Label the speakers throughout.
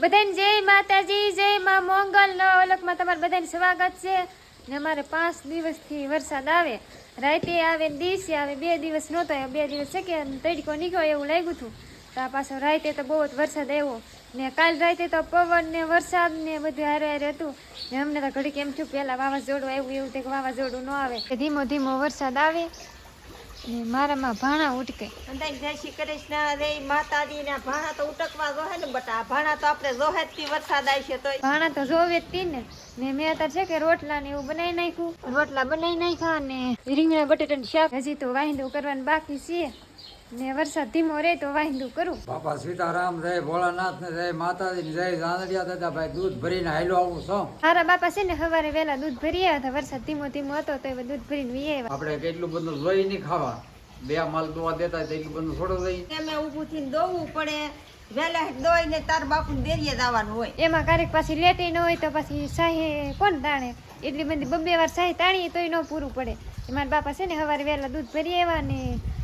Speaker 1: બધાને જય માતાજી, જય માં મોંગલ ન ઓલખમાં તમારું બધાને સ્વાગત છે. ને અમારે પાંચ દિવસથી વરસાદ આવે, રાતે આવે દિવસે આવે, બે દિવસ નહોતો બે દિવસ છે કે તડકો નીકળ્યો એવું લાગ્યું હતું. તો આ પાછો રાતે તો બહુ જ વરસાદ આવ્યો. ને કાલ રાતે તો પવન ને વરસાદ ને બધું હારે હારે હતું. ને અમને તો ઘડીક એમ થયું પહેલાં વાવાઝોડું આવ્યું, એવું તે વાવાઝોડું ન આવે. ધીમો ધીમો વરસાદ આવે ને મારામાં ભાણા ઉટકે.
Speaker 2: અંદાજ જય શ્રી કૃષ્ણ રે માતાજી ના ભાણા તો ઉટકવા જોહે ને બટા ભાણા તો આપણે જોહે જ થી વરસાદ આવશે તો
Speaker 1: ભાણા તો જોવે જ તી ને ને મેં અત્યારે છે કે રોટલા ને એવું બનાવી નાખ્યું. રોટલા બનાવી નાખ્યા ને રીંગણા બટેટાનું શાક. હજી તો વાહિંદું કરવાનું બાકી છે. ને વરસાદ મોરે તો વાહિંદું કરું.
Speaker 3: બાપા સીતારામ જય ભોળાનાથ ને જય માતાજી ને જય જાનડિયા દાદા ભાઈ દૂધ ભરીને હાલો આવું છો.
Speaker 1: મારા બાપા છે ને સવારે વહેલા દૂધ ભરી આવ્યા હતા વરસાદ ધીમો ધીમો હતો તો એ દૂધ ભરીને વી આવ્યા
Speaker 3: આપણે કેટલું બધું જોઈ નહીં ખાવા. બે માલ દોવા દેતા એટલું બધું છોડો જઈ.
Speaker 2: એમે ઊભું થઈને દોવું પડે. વહેલા દોઈને તાર બાપુ દેરીએ જવાનું હોય.
Speaker 1: એમાં ક્યારેક પાછી લેટી ન હોય તો પછી સાહે કોણ તાણે? એટલી બધી બબ્બે વાર સાહે તાણીએ તોય ન પૂરું પડે. મારા બાપા છે ને સવારે વહેલા દૂધ ભરી આવ્યા ને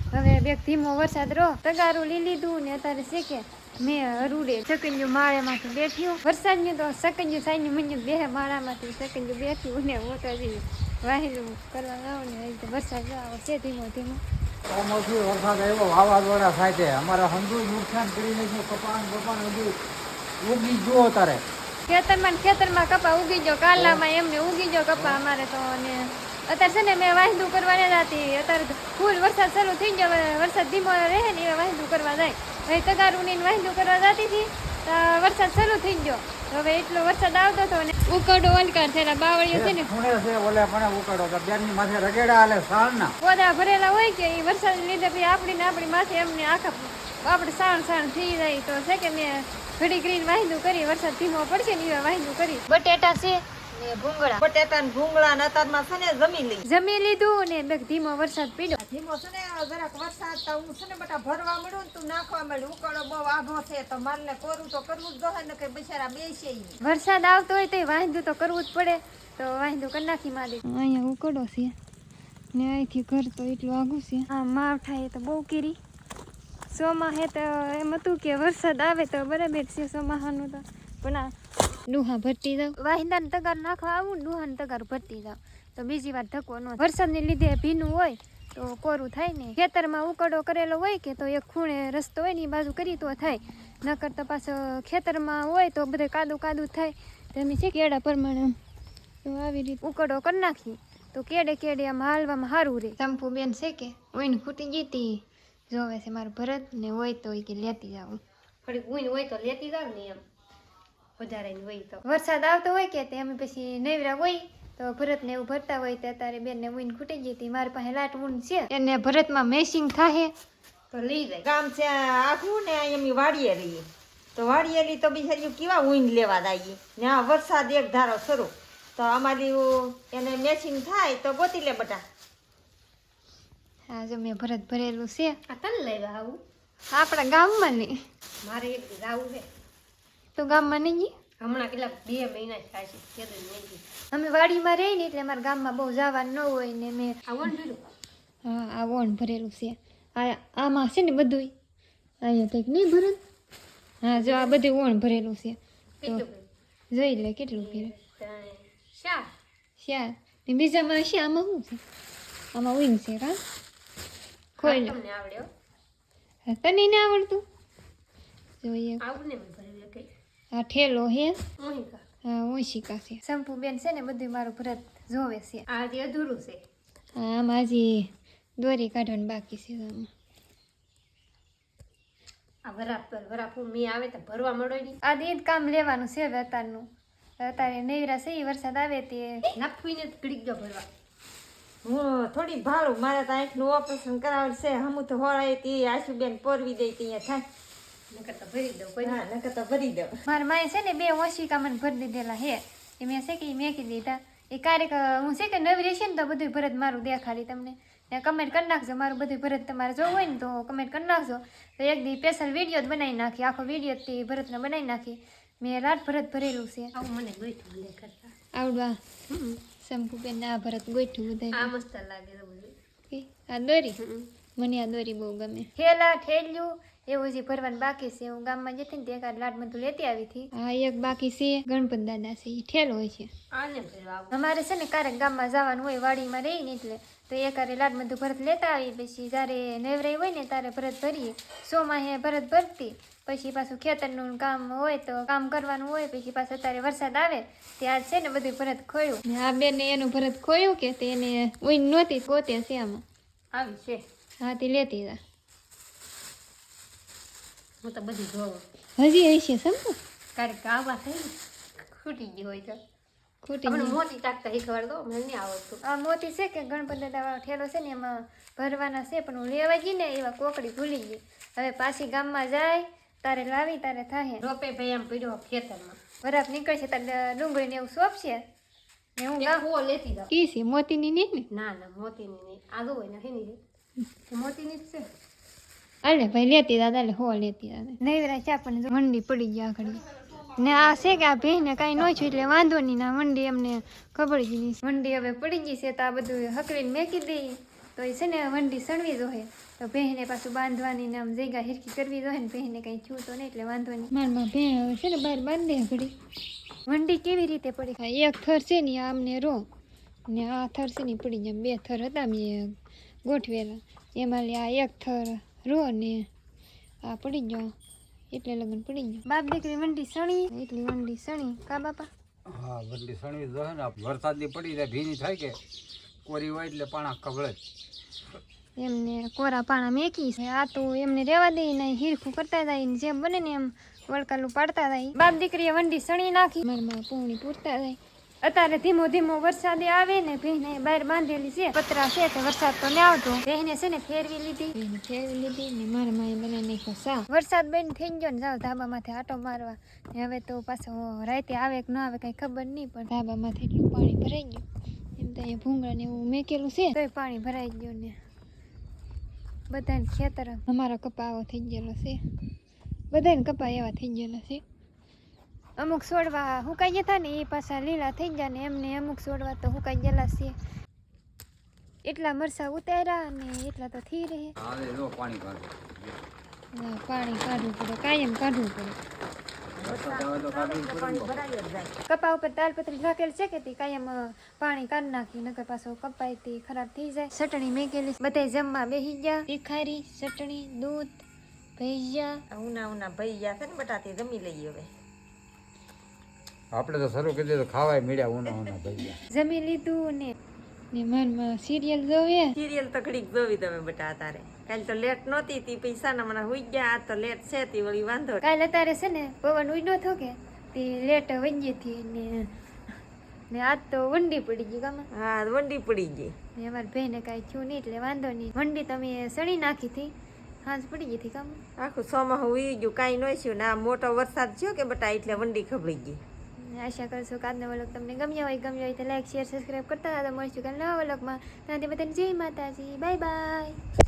Speaker 1: હવે બે ધીમો વરસાદ રહો તગારું લઈ લીધું ને અત્યારે છે કે મેં હરુડે સકંજુ માળેમાંથી બેઠ્યું વરસાદની તો સકંજુ સાઈની મંજુ બે માળામાંથી સકંજુ બેઠ્યું ને તો વાહેલું કરવા આવું ને વરસાદ આવો છે ધીમો ધીમો.
Speaker 3: કમોસમી વરસાદ આવ્યો વાવાઝોડા થાય છે અમારે હંધુ નુકસાન કરી નાખ્યું કપાન બપાન હજુ ઉગી જુઓ તારે
Speaker 1: ખેતરમાં ખેતરમાં કપા ઉગી ગયો કાલામાં એમને ઉગી ગયો કપા અમારે તો અને અત્યારે છે ને મેં વાહિંદુ કરવા નથી જતી. અત્યારે ફૂલ વરસાદ શરૂ થઈ ગયો હવે વરસાદ ધીમો રહે ને એ વાહિંદુ કરવા જાય. હવે તગારું ને વાહિંદુ કરવા જતી હતી તો વરસાદ શરૂ થઈ ગયો. તો હવે એટલો વરસાદ આવતો હતો ને ઉકડો અલકાર થયેલા બાવળીઓ છે ને
Speaker 3: ખૂણે છે ઓલે પણ ઉકડો તો બેનની માથે રગેડા આલે સાણના.
Speaker 1: પોદા ભરેલા હોય કે એ વરસાદ લીધે પછી આપણી ને આપણી માથે એમને આખા આપણે સાણ સાણ થઈ જાય. તો છે કે મેં ઘડી ગ્રીન વાહિંદુ કરી વરસાદ ધીમો પડશે ને એ વાહિંદુ કરી. બટેટા છે ભૂંગળા.
Speaker 2: બટેટા ને ભૂંગળા ને અતારમાં છે ને જમી લઈ
Speaker 1: જમી લીધું ને બે ધીમો વરસાદ પીડ્યો.
Speaker 2: ધીમો છે ને જરાક વરસાદ તો હું છે ને બટા ભરવા મળ્યું ને તું નાખવા મળ્યું. ઉકાળો બહુ આભો છે તો મારને કોરું તો કરવું જ જોહે ને કે બિચારા બેસે
Speaker 1: વરસાદ આવતો હોય તો વાંધું તો કરવું જ પડે. તો વાંધું કરી નાખી મારી અહીંયા ઉકળો છે. ને અહીંથી ઘર તો એટલું આઘું છે. હા માવ એ તો બહુ કીરી. ચોમાહે તો એમ હતું કે વરસાદ આવે તો બરાબર છે સોમાહાનું તો. પણ આ ડુહા ભરતી જાવ વાહિંદાને તગાર નાખવા આવું ને ડુહાને તગાર ભરતી જાવ તો બીજી વાર ધક્કો ન. વરસાદને લીધે ભીનું હોય તો કોરું થાય ને ખેતરમાં ઉકડો કરેલો હોય કે તો એક ખૂણે રસ્તો હોય ને એ બાજુ કરી તો થાય. નકર તો પાછો ખેતરમાં હોય તો બધે કાદું કાદું થાય. તો એમ છે કેળા પ્રમાણે. તો આવી રીતે ઉકડો કરી નાખી. તો કેડે કેડે આમ હાલવામાં સારું રહે ચંપુ બેન છે કે ઓઈને ખૂટી જીતી જોવે છે મારું ભરત ને હોય તો કે લેતી જાવું
Speaker 4: થોડીક ઊંઘ હોય તો લેતી જાવ ને એમ. વધારે ને હોય તો.
Speaker 1: વરસાદ આવતો હોય કે તે અમે પછી નૈવરા હોય તો ભરતને એવું ભરતા હોય તો અત્યારે બેનને ઊંઘ ખૂટી ગઈ હતી. મારી પાસે લાટ ઉન છે. એને ભરતમાં મેસિંગ થાય
Speaker 4: તો લઈ જાય.
Speaker 2: ગામ છે આખું ને એમ વાડીએ રહીએ તો વાડીએ રહી તો બિચારી કેવા ઊંઘ લેવા દઈએ ને વરસાદ એક ધારો શરૂ. તો અમારી એને મેચિંગ થાય તો ગોતી લે બટા.
Speaker 1: આજે મેં ભરત ભરેલું છે.
Speaker 4: આ તને લેવા આવું?
Speaker 1: આપણા ગામમાં નહીં
Speaker 4: મારે એક જાવું છે.
Speaker 1: તો ગામમાં નહીં
Speaker 4: હમણાં કેટલા બે મહિના થાય છે કેદું નહીં
Speaker 1: અમે વાડીમાં રહી ને એટલે અમારા ગામમાં બહુ જવાનું ન હોય ને મેં
Speaker 4: પેલું
Speaker 1: હા આ વોણ ભરેલું છે. આ આમાં છે ને બધું અહીંયા કંઈક નહીં ભરત હા જો આ બધું વોણ ભરેલું છે. જોઈ લે કેટલું ભરે શ્યા ને બીજામાં છે આમાં શું છે? આમાં ઉઈન છે કા ખોઈ લે.
Speaker 4: આવડે
Speaker 1: તને ને આવડતું? જોઈએ.
Speaker 4: આવું ને મેં ભરેલું કઈ
Speaker 1: આ ઠેલો હે? હા ઓશિકા છે. શંપુ બેન છે ને બધું મારું ભરત જોવે છે.
Speaker 4: આ હજી અધૂરું છે.
Speaker 1: હા, આમાં હજી દોરી કાઢવાની બાકી છે આમાં.
Speaker 4: આ વરાપ પર વરાપ મી આવે તો ભરવા મળો નહીં.
Speaker 1: આ દીદ જ કામ લેવાનું છે હવે અત્યારનું અત્યારે નેવરા છે એ વરસાદ આવે તે
Speaker 4: નાખવીને જ ઘડીક ગયો ભરવા.
Speaker 2: હું થોડી ભાળું. મારે તો આંખનું ઓપરેશન કરાવેલ છે. હમું તો હોળાય તી આશુબેન પોરવી દઈ ત્યાં થાય.
Speaker 4: ભરી
Speaker 1: મારા માએ છે ને બે ઓશિકા મને દીધેલા હે એ મેં છે કે મેકી દીધા એ ક્યારેક હું છે કે નવી રહેશે ને તો બધું ભરત મારું દેખાડી તમને. ને કમેન્ટ કરી નાખજો મારું બધું ભરત તમારે જોવું હોય ને તો કમેન્ટ કરી નાખજો. તો એક દી સ્પેશિયલ વીડિયો જ બનાવી નાખી આખો વીડિયો તે ભરતને બનાવી નાખી. મેં રાત ભરત ભરેલું છે.
Speaker 4: આવું મને ગોઈઠું લે કરતા.
Speaker 1: આવડવા. શંપુ બેન આ ભરત ગોઠવું
Speaker 4: આ મસ્ત લાગે
Speaker 1: આ દોરી? મને આ દોરી બહુ ગમે. ઠેલા ઠેલ્યું એવું હજી ભરવાનું બાકી છે હું ગામમાં જતી ને તે એકાદ લાડ બધું લેતી આવી હતી. હા એક બાકી છે ગણપત દાદા છે એ ઠેલ હોય છે. અમારે છે ને ક્યારેક ગામમાં જવાનું હોય વાડીમાં રહી ને એટલે. તો એ કારે લાડ બધું ભરત લેતા આવી પછી જ્યારે નેવરાઈ હોય ને ત્યારે ભરત ભરીએ. સોમાહે ભરત ભરતી પછી પાછું ખેતરનું કામ હોય તો કામ કરવાનું હોય પછી પાછું અત્યારે વરસાદ આવે ત્યાં છે ને બધું ભરત ખોયું. ને આ બેને એનું ભરત ખોયું કે તેને એને નહોતી ગોતે છે આમાં.
Speaker 4: આવી છે.
Speaker 1: હા તે લેતી હતા
Speaker 4: હું તો બધી જોઉં.
Speaker 1: હજી હશે સમજો?
Speaker 4: ક્યારેક આવા થઈ ને ખૂટી ગઈ હોય તો.
Speaker 1: ખોટી.
Speaker 4: મોટી ટાકતા શીખવાડ દો મને નહીં આવડતું.
Speaker 1: આ મોતી છે કે ગણપત ઠેલો છે ને એમાં ભરવાના છે પણ હું લેવા ગઈ ને એવા કોકડી ભૂલી ગઈ. હવે પાછી ગામમાં જાય તારે લાવી તારે થાય
Speaker 4: રોપે ભાઈ એમ પીડ્યો ખેતરમાં.
Speaker 1: બરાબર નીકળશે તારે ડુંગળી ને એવું સોંપશે. ને હું
Speaker 4: એક લેતી જાઉં.
Speaker 1: કી છે મોતીની નહીં ને?
Speaker 4: ના ના મોતીની નહીં. આગળ હોય નથી નહીં. મોતીની જ છે.
Speaker 1: અલે ભાઈ લેતી દાદા એટલે હો લેતી દાદા નૈવરા ચા પણ મંડી પડી ગયા આગળ ને આ છે કે આ ભેને કાંઈ ન છું એટલે વાંધો નહીં ના મંડી અમને ખબર જ નહીં. મંડી હવે પડી ગઈ છે તો આ બધું હકલીને મેકી દઈ તો એ છે ને વંડી સણવી જોઈએ તો ભેને પાછું બાંધવાની ને આમ જગ્યા હિરકી કરવી જોઈએ ને ભેને કંઈ થયું તો નહીં એટલે વાંધો નહીં. મારમાં ભેણ હવે છે ને બહાર બાંધે ઘડી. વંડી કેવી રીતે પડી? એક થર છે ને આમને રો. ને આ થર છે ને પડી જાય બે થર હતા મેં ગોઠવેલા. એમાં લે આ એક થર રો ને આ પડી ગયો. એટલે લગન પડી ગયો. બાપ દીકરી વંડી સણી. એટલી વંડી સણી. કા બાપા?
Speaker 3: હા વંડી સણી જો ને વરસાદની પડી જાય ભીની થાય કે કોરી હોય એટલે પાણા કબળે
Speaker 1: એમને કોરા પાણા મેકી છે. આ તો એમને રેવા દે ને હીરખું કરતા જાય ને જેમ બને ને એમ વળકાલું પાડતા જાય. બાપ દીકરીએ વંડી સણી નાખી. મારમાં પૂણી પૂરતા જાય. અત્યારે ધીમો ધીમો વરસાદ આવે ને ભીને બહાર બાંધેલી છે પતરા છે તો વરસાદ તો ને આવતો. બેને છે ને ફેરવી લીધી. ફેરવી લીધી ને મારા માય બને નહીં સા વરસાદ બેન થઈ ગયો ને જાવ ધાબામાંથી આટો મારવા. ને હવે તો પાછો રાતે આવે કે ન આવે કઈ ખબર નહીં પણ ધાબામાંથી એટલું પાણી ભરાઈ ગયું. એમ તો અહીંયા ભૂંગળા ને એવું મેકેલું છે. તોય પાણી ભરાઈ ગયું ને. બધાને ખેતર. અમારો કપા આવો થઈ ગયેલો છે. બધાને કપા એવા થઈ ગયેલા છે. અમુક છોડવા હુકાઈ જતા ને એ પાછા લીલા થઈ ગયા ને એમને અમુક છોડવા તો હુકાઈ ગયેલા છે એટલા મરસા ઉતાર્યા ને એટલા તો થઈ રહે
Speaker 3: પાણી કાઢો.
Speaker 1: પાણી કાઢવું પડે કાયમ કાઢવું પડે. કપા ઉપર તાલપત્રી ઢાકેલ છે કે તે કાયમ પાણી કાઢ નાખી નકર પાછો કપાય તે ખરાબ થઈ જાય. ચટણી મેકેલી બધે જમવા બેસી ગયા. તીખારી ચટણી દૂધ ભૈયા
Speaker 2: ઉના ઉના ભૈયા છે ને બટાતી જમી લઈએ હવે.
Speaker 3: આપણે તો શરૂ કરી દીધું ખાવાય મીડ્યા ઉના ઉના ભાઈ
Speaker 1: જમી લીધું ને? ને મનમાં સિરિયલ જોવે?
Speaker 2: સિરિયલ તો ઘડીક જોવી તમે બટા તારે. કાલ તો લેટ નહોતી તી પૈસાના મને હુઈ ગયા આ તો લેટ છે તી વળી વાંધો
Speaker 1: કાલ અત્યારે છે ને પવન ઉડ્યો થો કે તી લેટ વંજી થી ને ને આજ તો વંડી પડી ગઈ ગમે.
Speaker 2: હા વંડી પડી ગઈ.
Speaker 1: ને અમારા ભાઈને કાંઈ થયું નહીં એટલે વાંધો નહીં વંડી તમે સણી નાખી હતી હાંસ પડી ગઈ હતી કામ
Speaker 2: આખું સોમાં ઉઈ ગયું કાંઈ નો થયું. ના આ મોટો વરસાદ થયો કે બટા એટલે વંડી ખબડી ગઈ.
Speaker 1: ને આશા કરશું કે આજનો વલોગ તમને ગમ્યો હોય ગમ્યો હોય તો લાઈક શેર સબસ્ક્રાઈબ કરતા હતા મળશું કાલે નવા વલોગમાં ત્યાંથી બધાને જય માતાજી. Bye bye